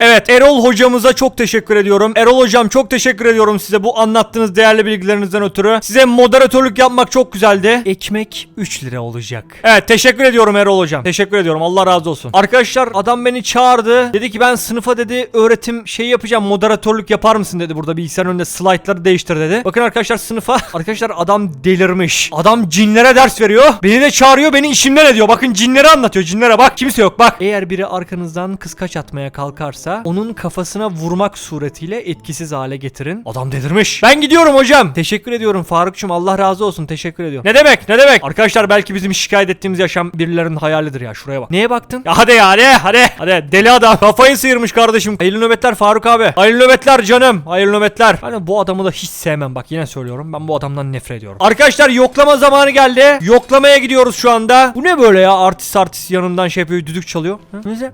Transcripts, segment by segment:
Evet Erol hocamıza çok teşekkür ediyorum. Erol hocam çok teşekkür ediyorum size bu anlattığınız değerli bilgilerinizden ötürü. Size moderatörlük yapmak çok güzeldi. Ekmek 3 lira olacak. Evet teşekkür ediyorum Erol hocam. Teşekkür ediyorum Allah razı olsun. Arkadaşlar adam beni çağırdı. Dedi ki ben sınıfa dedi öğretim şey yapacağım moderatörlük yapar mısın dedi burada bilgisayar önünde slaytları değiştir dedi. Bakın arkadaşlar sınıfa arkadaşlar adam delirmiş. Adam cinlere ders veriyor. Beni de çağırıyor beni işimden ediyor. Bakın cinleri anlatıyor cinlere bak kimse yok bak. Eğer biri arkanızdan kıskaç atmaya kalkarsa onun kafasına vurmak suretiyle etkisiz hale getirin. Adam delirmiş. Ben gidiyorum hocam. Teşekkür ediyorum Farukçum Allah razı olsun teşekkür ediyorum. Ne demek ne demek. Arkadaşlar belki bizim şikayet ettiğimiz yaşam birilerinin hayalidir ya şuraya bak. Neye baktın? Ya hadi ya hadi hadi. Hadi deli adam kafayı sıyırmış kardeşim. Hayırlı nöbetler Faruk abi. Hayırlı nöbetler canım. Hayırlı nöbetler. Hani bu adamı da hiç sevmem bak yine söylüyorum. Ben bu adamdan nefret ediyorum. Arkadaşlar yoklama zamanı geldi. Yoklamaya gidiyoruz şu anda. Bu ne böyle ya artist artist yanımdan şey yapıyor düdük çalıyor. Ha? Neyse.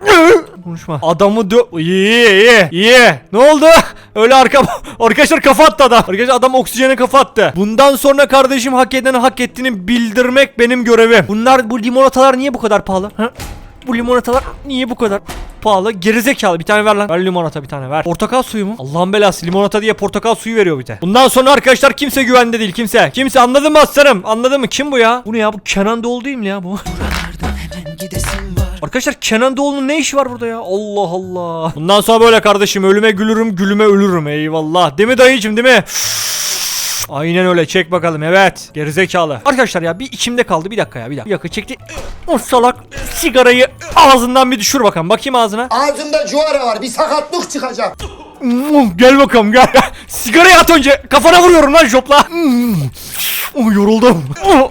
Konuşma. Adamı dö... İyi iyi iyi. Ne oldu? Öyle arka... Arkadaşlar kafa attı adam. Arkadaşlar adam oksijene kafa attı. Bundan sonra kardeşim hak edeni hak ettiğini bildirmek benim görevim. Bunlar bu limonatalar niye bu kadar pahalı? Ha? Bu limonatalar niye bu kadar pahalı? Gerizekalı bir tane ver lan. Ver limonata bir tane ver. Portakal suyu mu? Allah'ın belası limonata diye portakal suyu veriyor bir de. Bundan sonra arkadaşlar kimse güvende değil kimse. Kimse anladın mı aslanım? Anladın mı? Kim bu ya? Bu ne ya? Bu Kenan Doğulu değil mi ya bu? Arkadaşlar Kenan Doğulu'nun ne işi var burada ya? Allah Allah. Bundan sonra böyle kardeşim ölüme gülürüm gülüme ölürüm. Eyvallah. Değil mi dayıcım değil mi? Aynen öyle. Çek bakalım. Evet. Gerizekalı. Arkadaşlar ya bir içimde kaldı. Bir dakika ya bir dakika. Bir dakika çekti. O salak sigarayı ağzından bir düşür bakalım. Bakayım ağzına. Ağzımda cuara var. Bir sakatlık çıkacak. Mm, Gel bakalım gel. Sigarayı at önce. Kafana vuruyorum lan jopla. Mm. Oh, Yoruldum. Oh,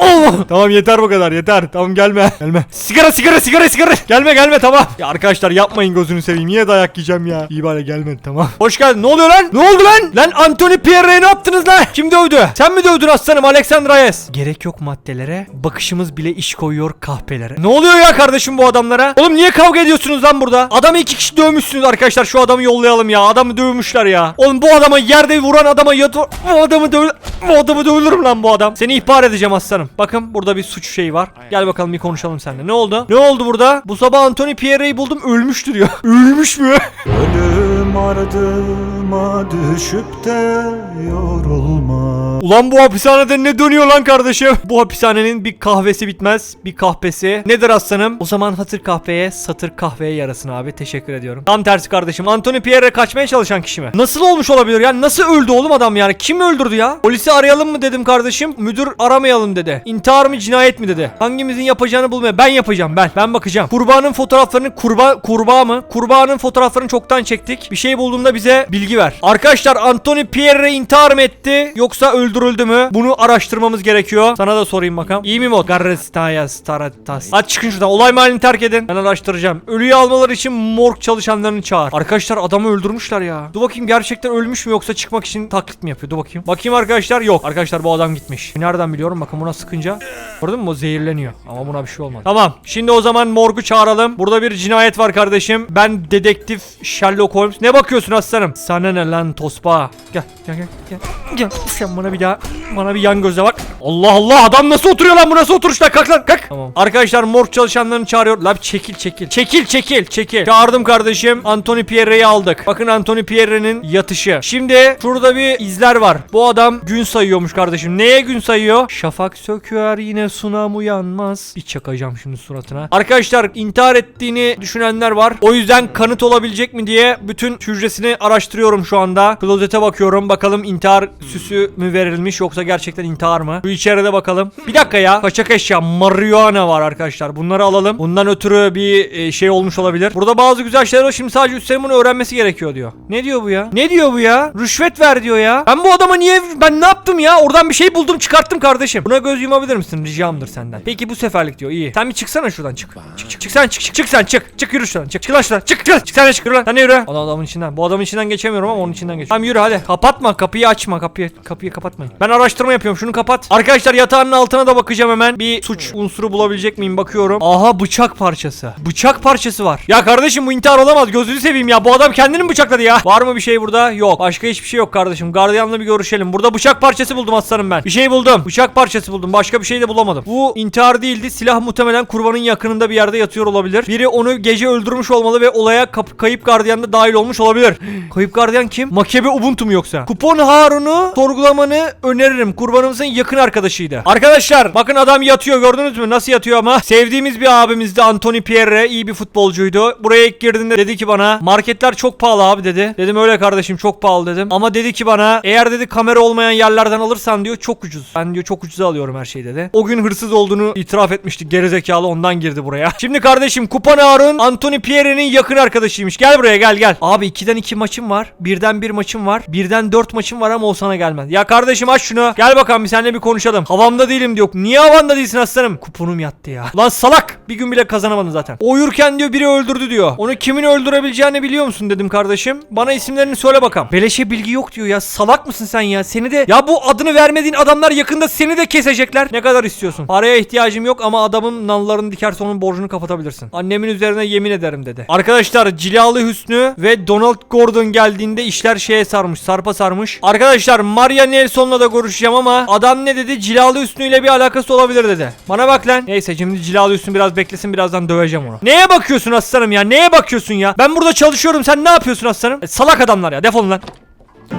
oh. Tamam yeter bu kadar yeter. Tamam gelme. Gelme. Sigara sigara sigara sigara. Gelme gelme tamam. Ya arkadaşlar yapmayın gözünü seveyim. Niye dayak yiyeceğim ya? İyi bari gelmedi tamam. Hoş geldin. Ne oluyor lan? Ne oldu lan? Lan Anthony Pierre'ye ne yaptınız lan? Kim dövdü? Sen mi dövdün aslanım Alexander Reyes Gerek yok maddelere. Bakışımız bile iş koyuyor kahpelere. Ne oluyor ya kardeşim bu adamlara? Oğlum niye kavga ediyorsunuz lan burada? Adamı iki kişi dövmüşsünüz arkadaşlar. Şu adamı yollayalım ya. Adamı dövmüşler ya. Oğlum bu adama yerde vuran adama yat Bu adamı döv Bu adamı dövülürüm lan bu adam. Seni ihbar edeceğim aslanım Bakın burada bir suç şeyi var Gel bakalım bir konuşalım seninle Ne oldu Ne oldu burada Bu sabah Anthony Pierre'yi buldum ölmüş diyor Ölmüş mü Ölüm ardıma düşüp de yorulma Ulan bu hapishanede ne dönüyor lan kardeşim? Bu hapishanenin bir kahvesi bitmez, bir kahpesi. Nedir aslanım? O zaman hatır kahveye, satır kahveye yarasın abi. Teşekkür ediyorum. Tam tersi kardeşim. Anthony Pierre kaçmaya çalışan kişi mi? Nasıl olmuş olabilir ya? Nasıl öldü oğlum adam yani? Kim öldürdü ya? Polisi arayalım mı dedim kardeşim. Müdür aramayalım dedi. İntihar mı cinayet mi dedi. Hangimizin yapacağını bulmaya. Ben yapacağım ben. Ben bakacağım. Kurbanın fotoğraflarını kurba kurbağa mı? Kurbanın fotoğraflarını çoktan çektik. Bir şey bulduğumda bize bilgi ver. Arkadaşlar Anthony Pierre intihar mı etti yoksa öldürüldü mü? Bunu araştırmamız gerekiyor. Sana da sorayım bakalım. İyi mi mod? Garrestaya Staratas. Hadi çıkın şuradan. Olay mahallini terk edin. Ben araştıracağım. Ölüyü almaları için morg çalışanlarını çağır. Arkadaşlar adamı öldürmüşler ya. Dur bakayım gerçekten ölmüş mü yoksa çıkmak için taklit mi yapıyor? Dur bakayım. Bakayım arkadaşlar. Yok. Arkadaşlar bu adam gitmiş. Nereden biliyorum? Bakın buna sıkınca. Gördün mü? O zehirleniyor. Ama buna bir şey olmadı. Tamam. Şimdi o zaman morgu çağıralım. Burada bir cinayet var kardeşim. Ben dedektif Sherlock Holmes. Ne bakıyorsun aslanım? Sana ne lan tospa? Gel gel gel gel. Gel. Sen bana bir daha bana bir yan gözle bak. Allah Allah adam nasıl oturuyor lan bu nasıl oturuşlar kalk lan kalk. Tamam. Arkadaşlar morg çalışanlarını çağırıyor. Lan çekil çekil. Çekil çekil çekil. Çağırdım kardeşim. Anthony Pierre'yi aldık. Bakın Anthony Pierre'nin yatışı. Şimdi şurada bir izler var. Bu adam gün sayıyormuş kardeşim. Neye gün sayıyor? Şafak söküyor yine sunam uyanmaz. Bir çakacağım şimdi suratına. Arkadaşlar intihar ettiğini düşünenler var. O yüzden kanıt olabilecek mi diye bütün hücresini araştırıyorum şu anda. Klozete bakıyorum. Bakalım intihar süsü mü verilmiş yoksa gerçekten intihar mı? Bu içeride bakalım. Bir dakika ya. Kaçak eşya. Marihuana var arkadaşlar. Bunları alalım. Bundan ötürü bir e, şey olmuş olabilir. Burada bazı güzel şeyler var. Şimdi sadece üstlerin bunu öğrenmesi gerekiyor diyor. Ne diyor bu ya? Ne diyor bu ya? Rüşvet ver diyor ya. Ben bu adama niye ben ne yaptım ya? Oradan bir şey buldum çıkarttım kardeşim. Buna göz yumabilir misin? Ricamdır senden. Peki bu seferlik diyor. İyi. Sen bir çıksana şuradan çık. Çık çık çık sen çık çık çık sen çık. Çık yürü şuradan. Çık çık lan şuradan. Çık çık. Çık sen de çık yürü lan. Sen de yürü. Adam adamın içinden. Bu adamın içinden geçemiyorum ama onun içinden geç. Tamam yürü hadi. Kapatma kapıyı açma kapıyı. Kapıyı kapatmayın. Ben araştırma yapıyorum. Şunu kapat. Arkadaşlar yatağının altına da bakacağım hemen. Bir suç unsuru bulabilecek miyim bakıyorum. Aha bıçak parçası. Bıçak parçası var. Ya kardeşim bu intihar olamaz. Gözünü seveyim ya. Bu adam kendini mi bıçakladı ya? Var mı bir şey burada? Yok. Başka hiçbir şey yok kardeşim. Gardiyanla bir görüşelim. Burada bıçak parçası buldum aslanım ben. Bir şey buldum. Bıçak parçası buldum. Bulamadım. Başka bir şey de bulamadım. Bu intihar değildi. Silah muhtemelen kurbanın yakınında bir yerde yatıyor olabilir. Biri onu gece öldürmüş olmalı ve olaya kayıp gardiyan da dahil olmuş olabilir. kayıp gardiyan kim? Makebe Ubuntu mu yoksa? Kupon Harun'u sorgulamanı öneririm. Kurbanımızın yakın arkadaşıydı. Arkadaşlar bakın adam yatıyor gördünüz mü? Nasıl yatıyor ama? Sevdiğimiz bir abimizdi Anthony Pierre. iyi bir futbolcuydu. Buraya ilk girdiğinde dedi ki bana marketler çok pahalı abi dedi. Dedim öyle kardeşim çok pahalı dedim. Ama dedi ki bana eğer dedi kamera olmayan yerlerden alırsan diyor çok ucuz. Ben diyor çok ucuza alıyorum her şeyi dedi. O gün hırsız olduğunu itiraf etmişti. Gerizekalı ondan girdi buraya. Şimdi kardeşim Kupan Harun Anthony Pierre'nin yakın arkadaşıymış. Gel buraya gel gel. Abi 2'den 2 maçım var. Birden bir maçım var. Birden 4 maçım var ama o sana gelmez. Ya kardeşim aç şunu. Gel bakalım bir seninle bir konuşalım. Havamda değilim diyor. Niye havanda değilsin aslanım? Kuponum yattı ya. Lan salak. Bir gün bile kazanamadın zaten. O uyurken diyor biri öldürdü diyor. Onu kimin öldürebileceğini biliyor musun dedim kardeşim. Bana isimlerini söyle bakalım. Beleşe bilgi yok diyor ya. Salak mısın sen ya? Seni de ya bu adını vermediğin adamlar yakında seni de kesecekler. Ne kadar istiyorsun? Paraya ihtiyacım yok ama adamın nallarını dikerse onun borcunu kapatabilirsin. Annemin üzerine yemin ederim dedi. Arkadaşlar Cilalı Hüsnü ve Donald Gordon geldiğinde işler şeye sarmış. Sarpa sarmış. Arkadaşlar Maria Nelson'la da görüşeceğim ama adam ne dedi? Cilalı Hüsnü ile bir alakası olabilir dedi. Bana bak lan. Neyse şimdi Cilalı Hüsnü biraz beklesin birazdan döveceğim onu. Neye bakıyorsun aslanım ya? Neye bakıyorsun ya? Ben burada çalışıyorum. Sen ne yapıyorsun aslanım? E, salak adamlar ya. Defolun lan.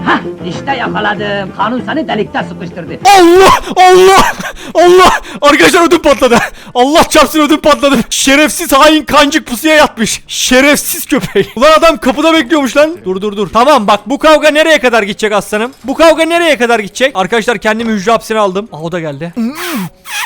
Hah işte yakaladım. Kanun seni delikte sıkıştırdı. Allah! Allah! Allah! Arkadaşlar ödüm patladı. Allah çarpsın ödüm patladı. Şerefsiz hain kancık pusuya yatmış. Şerefsiz köpek. Ulan adam kapıda bekliyormuş lan. Dur dur dur. Tamam bak bu kavga nereye kadar gidecek aslanım? Bu kavga nereye kadar gidecek? Arkadaşlar kendimi hücre hapsine aldım. Aa o da geldi.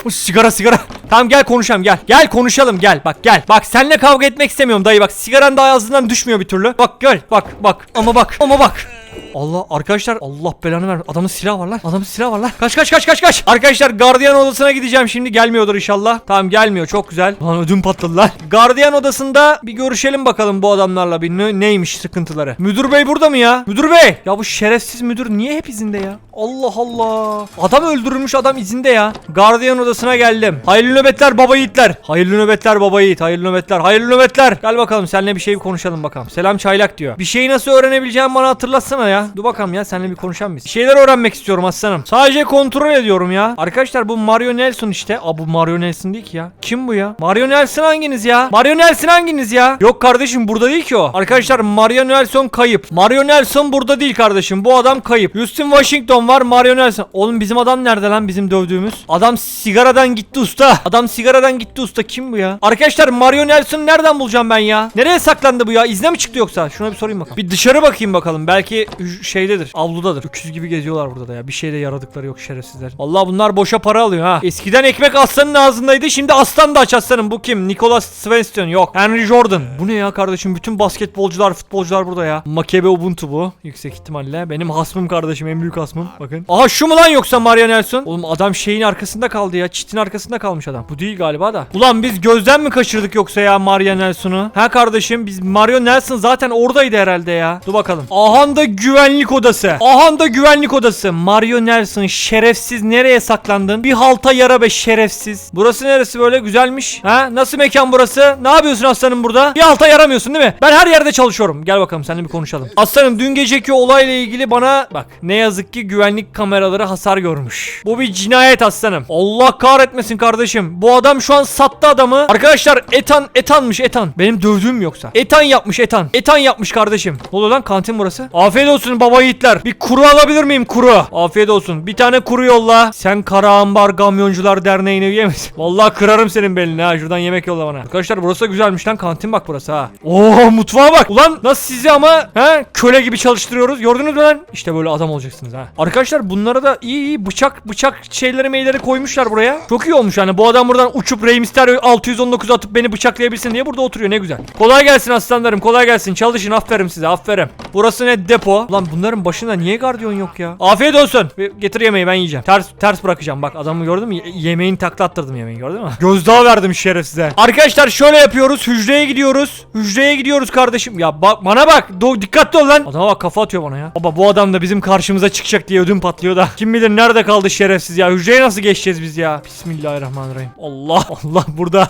Bu sigara sigara. Tamam gel konuşalım gel. Gel konuşalım gel. Bak gel. Bak seninle kavga etmek istemiyorum dayı bak. Sigaran daha ağzından düşmüyor bir türlü. Bak gel. Bak bak. Ama bak. Ama bak. Allah arkadaşlar Allah belanı ver. Adamın silahı var lan. Adamın silahı var lan. Kaç kaç kaç kaç kaç. Arkadaşlar gardiyan odasına gideceğim şimdi. Gelmiyordur inşallah. Tamam gelmiyor. Çok güzel. Lan ödüm patladı lan. Gardiyan odasında bir görüşelim bakalım bu adamlarla. Bir ne- neymiş sıkıntıları. Müdür bey burada mı ya? Müdür bey. Ya bu şerefsiz müdür niye hep izinde ya? Allah Allah. Adam öldürülmüş adam izinde ya. Gardiyan odasına geldim. Hayırlı nöbetler baba yiğitler. Hayırlı nöbetler baba yiğit. Hayırlı nöbetler. Hayırlı nöbetler. Gel bakalım seninle bir şey konuşalım bakalım. Selam çaylak diyor. Bir şeyi nasıl öğrenebileceğimi bana hatırlatsana ya. Dur bakalım ya seninle bir konuşalım biz. Şeyler öğrenmek istiyorum aslanım. Sadece kontrol ediyorum ya. Arkadaşlar bu Mario Nelson işte. Aa bu Mario Nelson değil ki ya. Kim bu ya? Mario Nelson hanginiz ya? Mario Nelson hanginiz ya? Yok kardeşim burada değil ki o. Arkadaşlar Mario Nelson kayıp. Mario Nelson burada değil kardeşim. Bu adam kayıp. Houston Washington var Mario Nelson. Oğlum bizim adam nerede lan bizim dövdüğümüz? Adam sigaradan gitti usta. Adam sigaradan gitti usta. Kim bu ya? Arkadaşlar Mario Nelson'ı nereden bulacağım ben ya? Nereye saklandı bu ya? İzne mi çıktı yoksa? Şuna bir sorayım bakalım. Bir dışarı bakayım bakalım. Belki şeydedir. Avludadır. Öküz gibi geziyorlar burada da ya. Bir şeyde yaradıkları yok şerefsizler. Allah bunlar boşa para alıyor ha. Eskiden ekmek aslanın ağzındaydı. Şimdi aslan da aç aslanım. Bu kim? Nicholas Svensson. Yok. Henry Jordan. Bu ne ya kardeşim? Bütün basketbolcular, futbolcular burada ya. Makebe Ubuntu bu. Yüksek ihtimalle. Benim hasmım kardeşim. En büyük hasmım. Bakın. Aha şu mu lan yoksa Mario Nelson? Oğlum adam şeyin arkasında kaldı ya. Çitin arkasında kalmış adam. Bu değil galiba da. Ulan biz gözden mi kaçırdık yoksa ya Mario Nelson'u? Ha kardeşim biz Mario Nelson zaten oradaydı herhalde ya. Dur bakalım. Ahan da güvenlik odası. Ahan da güvenlik odası. Mario Nelson şerefsiz nereye saklandın? Bir halta yara be şerefsiz. Burası neresi böyle güzelmiş? Ha nasıl mekan burası? Ne yapıyorsun aslanım burada? Bir halta yaramıyorsun değil mi? Ben her yerde çalışıyorum. Gel bakalım seninle bir konuşalım. Aslanım dün geceki olayla ilgili bana bak ne yazık ki güvenlik kameraları hasar görmüş. Bu bir cinayet aslanım. Allah kahretmesin kardeşim. Bu adam şu an sattı adamı. Arkadaşlar Etan Etanmış Etan. Benim dövdüğüm yoksa. Etan yapmış Etan. Etan yapmış kardeşim. Ne oluyor lan kantin burası? Afiyet olsun baba yiğitler. Bir kuru alabilir miyim kuru? Afiyet olsun. Bir tane kuru yolla. Sen Kara Ambar Kamyoncular Derneği'ne üye misin? Vallahi kırarım senin belini ha. Şuradan yemek yolla bana. Arkadaşlar burası da güzelmiş lan. Kantin bak burası ha. Oo mutfağa bak. Ulan nasıl sizi ama he köle gibi çalıştırıyoruz. Gördünüz mü lan? İşte böyle adam olacaksınız ha. Arkadaşlar bunlara da iyi iyi bıçak bıçak şeyleri meyleri koymuşlar buraya. Çok iyi olmuş yani. Bu adam buradan uçup Rey Mysterio 619 atıp beni bıçaklayabilsin diye burada oturuyor. Ne güzel. Kolay gelsin aslanlarım. Kolay gelsin. Çalışın. Aferin size. Aferin. Burası ne depo? Lan bunların başında niye gardiyon yok ya? Afiyet olsun. Getir yemeği ben yiyeceğim. Ters ters bırakacağım. Bak adamı gördün mü? Ye- yemeğin takla attırdım yemeği gördün mü? Gözdağı verdim şerefsize. Arkadaşlar şöyle yapıyoruz. Hücreye gidiyoruz. Hücreye gidiyoruz kardeşim. Ya bak bana bak. Do dikkatli ol lan. Adama bak kafa atıyor bana ya. Baba bu adam da bizim karşımıza çıkacak diye ödüm patlıyor da. Kim bilir nerede kaldı şerefsiz ya. Hücreye nasıl geçeceğiz biz ya? Bismillahirrahmanirrahim. Allah Allah burada.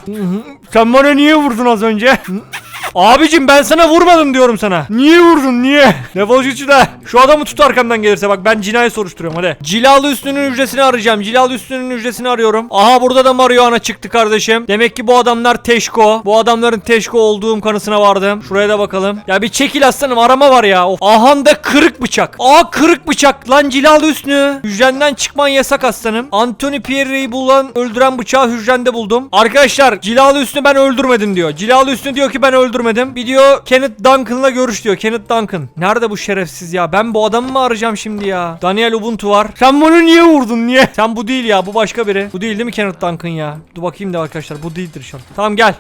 Sen bana niye vurdun az önce? Abicim ben sana vurmadım diyorum sana. Niye vurdun niye? Defol git şuradan. Şu adamı tut arkamdan gelirse bak ben cinayet soruşturuyorum hadi. Cilalı üstünün hücresini arayacağım. Cilalı üstünün hücresini arıyorum. Aha burada da marihuana çıktı kardeşim. Demek ki bu adamlar teşko. Bu adamların teşko olduğum kanısına vardım. Şuraya da bakalım. Ya bir çekil aslanım arama var ya. Of. Ahanda kırık bıçak. Aa kırık bıçak. Lan cilalı üstünü. Hücrenden çıkman yasak aslanım. Anthony Pierre'yi bulan öldüren bıçağı hücrende buldum. Arkadaşlar cilalı üstünü ben öldürmedim diyor. Cilalı üstünü diyor ki ben öldürmedim. Bir diyor Kenneth Duncan'la görüş diyor. Kenneth Duncan. Nerede bu şerefsiz ya? Ben bu adamı mı arayacağım şimdi ya? Daniel Ubuntu var. Sen bunu niye vurdun niye? Sen bu değil ya. Bu başka biri. Bu değil değil mi Kenneth Duncan ya? Dur bakayım da arkadaşlar. Bu değildir şu an. Tamam gel.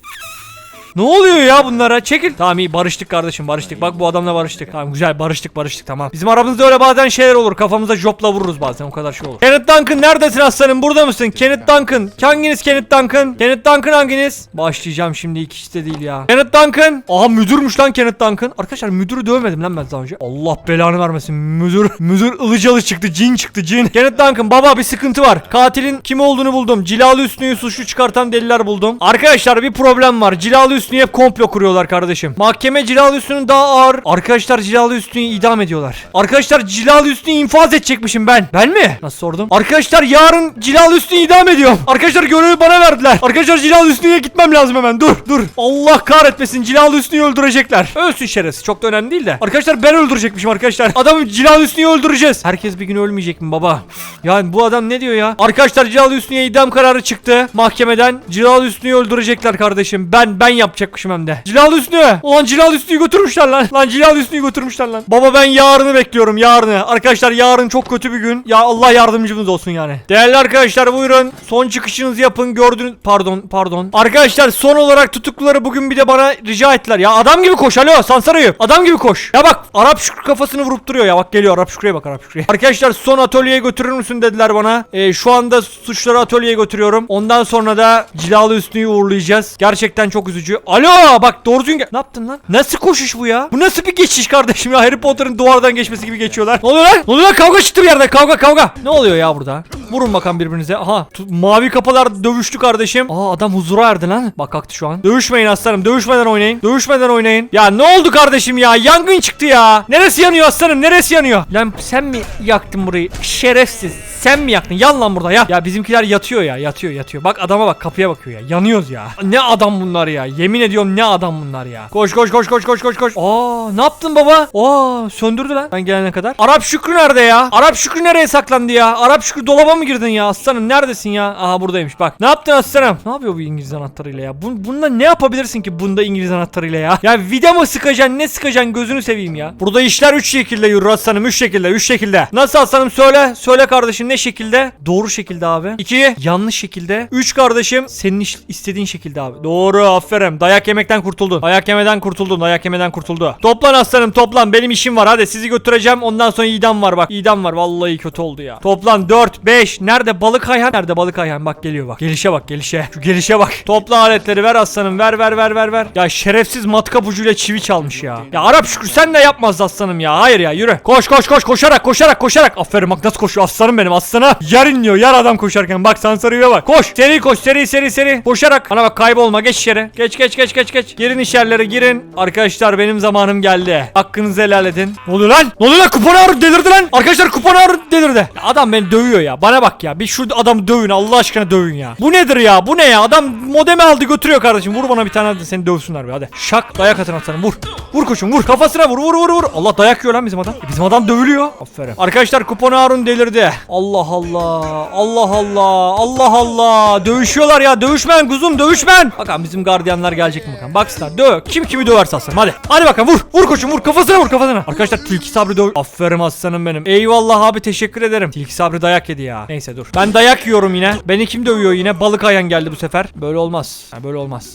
Ne oluyor ya bunlara? Çekil. Tamam iyi barıştık kardeşim barıştık. Bak bu adamla barıştık. Tamam güzel barıştık barıştık tamam. Bizim aramızda öyle bazen şeyler olur. Kafamıza jopla vururuz bazen o kadar şey olur. Kenneth Duncan neredesin aslanım? Burada mısın? Kenneth Duncan. Hanginiz Kenneth Duncan? Kenneth Duncan hanginiz? Başlayacağım şimdi ikisi de değil ya. Kenneth Duncan. Aha müdürmüş lan Kenneth Duncan. Arkadaşlar müdürü dövmedim lan ben daha önce. Allah belanı vermesin. Müdür müdür ılıcalı çıktı. Cin çıktı cin. Kenneth Duncan baba bir sıkıntı var. Katilin kim olduğunu buldum. Cilalı Üstü'yü suçlu çıkartan deliller buldum. Arkadaşlar bir problem var. Cilalı Üstü'yü hep komplo kuruyorlar kardeşim. Mahkeme Cilalı Üstü'nün daha ağır. Arkadaşlar Cilalı Üstü'yü idam ediyorlar. Arkadaşlar Cilalı Üstü'yü infaz edecekmişim ben. Ben mi? Nasıl sordum? Arkadaşlar yarın Cilalı Üstü'yü idam ediyorum. Arkadaşlar görevi bana verdiler. Arkadaşlar Cilalı Üstü'ye gitmem lazım hemen. Dur dur. Allah kahretmesin Cilalı Üstü'yü öldürecekler. Ölsün şerefsiz. Çok da önemli değil de. Arkadaşlar ben öldürecekmişim arkadaşlar. Adamı Cilalı Üstü'yü öldüreceğiz. Herkes bir gün ölmeyecek mi baba? Yani bu adam ne diyor ya? Arkadaşlar Cilalı Üstü'ye idam kararı çıktı mahkemeden. Cilalı Üstü'yü öldürecekler kardeşim. Ben ben yapacakmışım hem de. Cilalı Üstü. Ulan Cilalı Üstü'yü götürmüşler lan. Lan Cilalı Üstü'yü götürmüşler lan. Baba ben yarını bekliyorum yarını. Arkadaşlar yarın çok kötü bir gün. Ya Allah yardımcımız olsun yani. Değerli arkadaşlar buyurun. Son çıkışınızı yapın. Gördünüz. Pardon pardon. Arkadaşlar son olarak tutukluları bugün bir de bana rica ettiler. Ya adam gibi koş. Alo Sansarayı. Adam gibi koş. Ya bak Arap Şükrü kafasını vurup duruyor ya. Bak geliyor Arap Şükrü'ye bak Arap Şükrü'ye. Arkadaşlar son atölyeye götürür müsün dediler bana. Ee, şu anda suçları atölyeye götürüyorum. Ondan sonra da cilalı üstünü uğurlayacağız. Gerçekten çok üzücü. Alo bak doğru düzgün. Ne yaptın lan? Nasıl koşuş bu ya? Bu nasıl bir geçiş kardeşim ya? Harry Potter'ın duvardan geçmesi gibi geçiyorlar. Ne oluyor lan? Ne oluyor lan? Kavga çıktı bir yerde. Kavga kavga. Ne oluyor ya burada? Vurun bakalım birbirinize. Aha mavi kafalar dövüştü kardeşim. Aa adam huzura erdi lan. Bak kalktı şu an. Dövüşmeyin aslanım. Dövüşmeden oynayın. Dövüşmeden oynayın. Ya ne oldu kardeşim ya? Yangın çıktı ya. Neresi yanıyor aslanım? Neresi yanıyor? Lan sen mi yaktın burayı? Şerefsiz. Sen mi yaktın? Yan lan burada ya. Ya bizimkiler yatıyor ya. Yatıyor yatıyor. Bak adama bak kapıya bakıyor ya. Yanıyoruz ya. Ne adam bunlar ya. Yemin ediyorum ne adam bunlar ya. Koş koş koş koş koş koş koş. Aa ne yaptın baba? Aa söndürdü lan ben gelene kadar. Arap Şükrü nerede ya? Arap Şükrü nereye saklandı ya? Arap Şükrü dolaba mı girdin ya? Aslanım neredesin ya? Aha buradaymış bak. Ne yaptın aslanım? Ne yapıyor bu İngiliz anahtarıyla ya? Bu, bunda ne yapabilirsin ki bunda İngiliz anahtarıyla ya? Ya vida mı sıkacaksın ne sıkacaksın gözünü seveyim ya. Burada işler 3 şekilde yürür aslanım 3 şekilde 3 şekilde. Nasıl aslanım söyle. Söyle kardeşim ne şekilde? Doğru şekilde abi. 2 yanlış şekilde. 3 kardeşim senin istediğin şekilde abi. Doğru aferin. Dayak yemekten kurtuldun. Dayak yemeden kurtuldun. Dayak yemeden kurtuldu. Toplan aslanım toplan. Benim işim var. Hadi sizi götüreceğim. Ondan sonra idam var bak. İdam var. Vallahi kötü oldu ya. Toplan 4 5. Nerede balık ayhan? Nerede balık ayhan? Bak geliyor bak. Gelişe bak gelişe. Şu gelişe bak. Topla aletleri ver aslanım. Ver ver ver ver ver. Ya şerefsiz matkap ucuyla çivi çalmış ya. Ya Arap Şükrü sen de yapmaz aslanım ya. Hayır ya yürü. Koş koş koş koşarak koşarak koşarak. Aferin bak nasıl koşuyor aslanım benim aslana. Yer inliyor yer adam koşarken. Bak sansarıya bak. Koş. Seri koş seri seri seri. Koşarak. Bana bak kaybolma geç içeri. Geç geç geç geç geç. Girin içerilere girin. Arkadaşlar benim zamanım geldi. Hakkınızı helal edin. Ne oluyor lan? Ne oluyor lan? Kupon ağrı delirdi lan. Arkadaşlar kupon ağrı delirdi. Ya adam beni dövüyor ya. Bana bak ya. Bir şu adamı dövün. Allah aşkına dövün ya. Bu nedir ya? Bu ne ya? Adam modemi aldı götürüyor kardeşim. Vur bana bir tane hadi seni dövsünler be hadi. Şak dayak atın atsana vur. Vur koçum vur. Kafasına vur vur vur vur. Allah dayak yiyor lan bizim adam. E, bizim adam dövülüyor. Aferin. Arkadaşlar kupon Harun delirdi. Allah Allah. Allah Allah. Allah Allah. Dövüşüyorlar ya. Dövüşmen kuzum dövüşmen. Bakalım bizim gardiyanlar gelecek mi bakalım. Baksınlar döv. Kim kimi döverse aslanım hadi. Hadi bakalım vur. Vur koçum vur. Kafasına vur kafasına. Arkadaşlar Tilki Sabri döv. Aferin aslanım benim. Eyvallah abi teşekkür ederim. Tilki Sabri dayak yedi ya. Neyse dur. Ben dayak yiyorum yine. Beni kim dövüyor yine? Balık ayan geldi bu sefer. Böyle olmaz. Ha, böyle olmaz.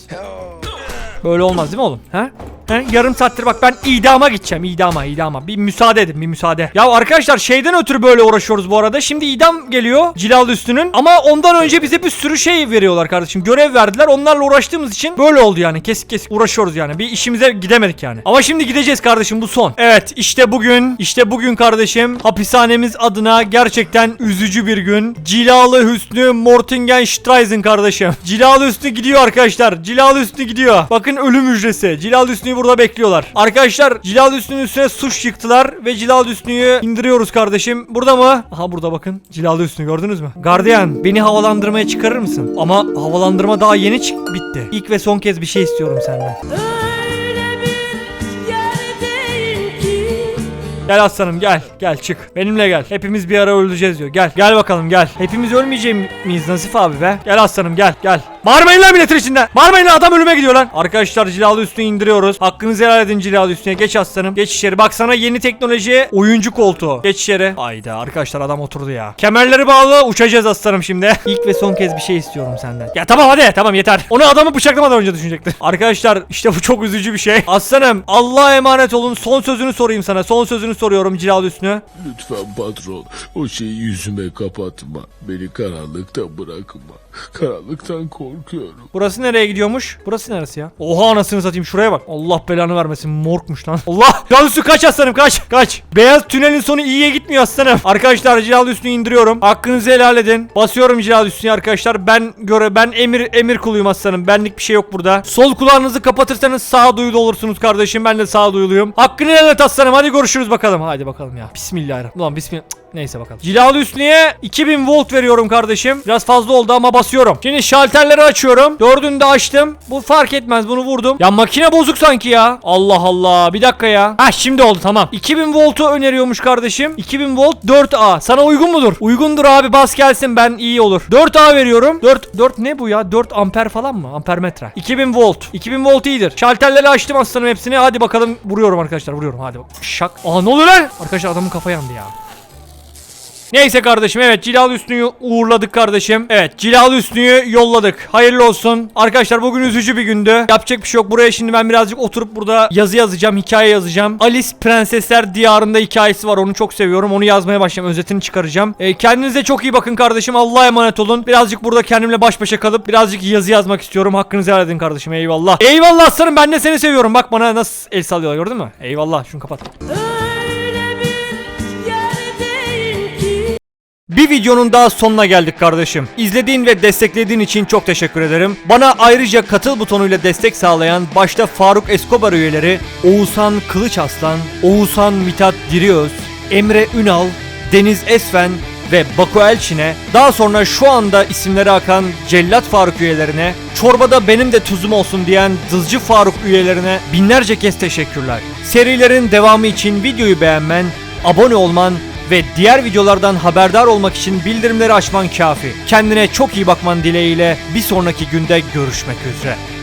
Böyle olmaz değil mi oğlum? Ha? He? Yarım saattir bak ben idama gideceğim. idama idama. Bir müsaade edin bir müsaade. Ya arkadaşlar şeyden ötürü böyle uğraşıyoruz bu arada. Şimdi idam geliyor Cilalı Üstü'nün. Ama ondan önce bize bir sürü şey veriyorlar kardeşim. Görev verdiler. Onlarla uğraştığımız için böyle oldu yani. Kesik kesik uğraşıyoruz yani. Bir işimize gidemedik yani. Ama şimdi gideceğiz kardeşim bu son. Evet işte bugün işte bugün kardeşim hapishanemiz adına gerçekten üzücü bir gün. Cilalı Hüsnü Mortingenstreisen kardeşim. Cilalı Hüsnü gidiyor arkadaşlar. Cilalı Hüsnü gidiyor. Bakın ölüm hücresi. Cilalı Hüsnü'yü burada bekliyorlar. Arkadaşlar Cilalı Hüsnü'nün üstüne suç yıktılar ve Cilalı Hüsnü'yü indiriyoruz kardeşim. Burada mı? Aha burada bakın. Cilalı Hüsnü gördünüz mü? Gardiyan beni havalandırmaya çıkarır mısın? Ama havalandırma daha yeni çık bitti. İlk ve son kez bir şey istiyorum senden. Gel aslanım gel gel çık benimle gel hepimiz bir ara öleceğiz diyor gel gel bakalım gel hepimiz ölmeyecek miyiz Nazif abi be gel aslanım gel gel Bağırmayın lan milletin içinde bağırmayın lan adam ölüme gidiyor lan. Arkadaşlar cilalı üstünü indiriyoruz. Hakkınızı helal edin cilalı üstüne. Geç aslanım geç içeri. Bak sana yeni teknoloji oyuncu koltuğu. Geç içeri. Hayda arkadaşlar adam oturdu ya. Kemerleri bağlı uçacağız aslanım şimdi. İlk ve son kez bir şey istiyorum senden. Ya tamam hadi. Tamam yeter. Onu adamı bıçaklamadan önce düşünecekti Arkadaşlar işte bu çok üzücü bir şey. Aslanım Allah'a emanet olun. Son sözünü sorayım sana. Son sözünü soruyorum cilalı üstüne. Lütfen patron o şeyi yüzüme kapatma. Beni karanlıkta bırakma. Karanlıktan korkuyorum. Burası nereye gidiyormuş? Burası neresi ya? Oha anasını satayım şuraya bak. Allah belanı vermesin morgmuş lan. Allah! Cilalı üstü kaç aslanım kaç kaç. Beyaz tünelin sonu iyiye gitmiyor aslanım. Arkadaşlar cilalı üstünü indiriyorum. Hakkınızı helal edin. Basıyorum cilalı üstüne arkadaşlar. Ben göre ben emir emir kuluyum aslanım. Benlik bir şey yok burada. Sol kulağınızı kapatırsanız sağ duyulu olursunuz kardeşim. Ben de sağ duyuluyum. Hakkını helal et aslanım. Hadi görüşürüz bakalım. Hadi bakalım ya. Bismillahirrahmanirrahim. Ulan bismillah. Neyse bakalım. Cilalı üstüne 2000 volt veriyorum kardeşim. Biraz fazla oldu ama basıyorum. Şimdi şalterleri açıyorum. Dördünü de açtım. Bu fark etmez bunu vurdum. Ya makine bozuk sanki ya. Allah Allah. Bir dakika ya. Ha şimdi oldu tamam. 2000 voltu öneriyormuş kardeşim. 2000 volt 4A. Sana uygun mudur? Uygundur abi bas gelsin ben iyi olur. 4A veriyorum. 4 4 ne bu ya? 4 amper falan mı? Ampermetre. 2000 volt. 2000 volt iyidir. Şalterleri açtım aslanım hepsini. Hadi bakalım vuruyorum arkadaşlar vuruyorum. Hadi. Şak. Aa ne oluyor lan? Arkadaşlar adamın kafa yandı ya. Neyse kardeşim evet Cilalı Üstü'yü uğurladık kardeşim. Evet Cilalı Üstü'yü yolladık. Hayırlı olsun. Arkadaşlar bugün üzücü bir gündü. Yapacak bir şey yok. Buraya şimdi ben birazcık oturup burada yazı yazacağım. Hikaye yazacağım. Alice Prensesler Diyarında hikayesi var. Onu çok seviyorum. Onu yazmaya başlayacağım. Özetini çıkaracağım. Ee, kendinize çok iyi bakın kardeşim. Allah'a emanet olun. Birazcık burada kendimle baş başa kalıp birazcık yazı yazmak istiyorum. Hakkınızı helal edin kardeşim. Eyvallah. Eyvallah aslanım ben de seni seviyorum. Bak bana nasıl el sallıyorlar gördün mü? Eyvallah. Şunu kapat. Bir videonun daha sonuna geldik kardeşim. İzlediğin ve desteklediğin için çok teşekkür ederim. Bana ayrıca katıl butonuyla destek sağlayan başta Faruk Escobar üyeleri Oğuzhan Kılıç Aslan, Oğuzhan Mithat Diriöz, Emre Ünal, Deniz Esfen ve Bako Elçin'e, daha sonra şu anda isimleri akan Cellat Faruk üyelerine, çorbada benim de tuzum olsun diyen Dızcı Faruk üyelerine binlerce kez teşekkürler. Serilerin devamı için videoyu beğenmen, abone olman ve diğer videolardan haberdar olmak için bildirimleri açman kafi. Kendine çok iyi bakman dileğiyle bir sonraki günde görüşmek üzere.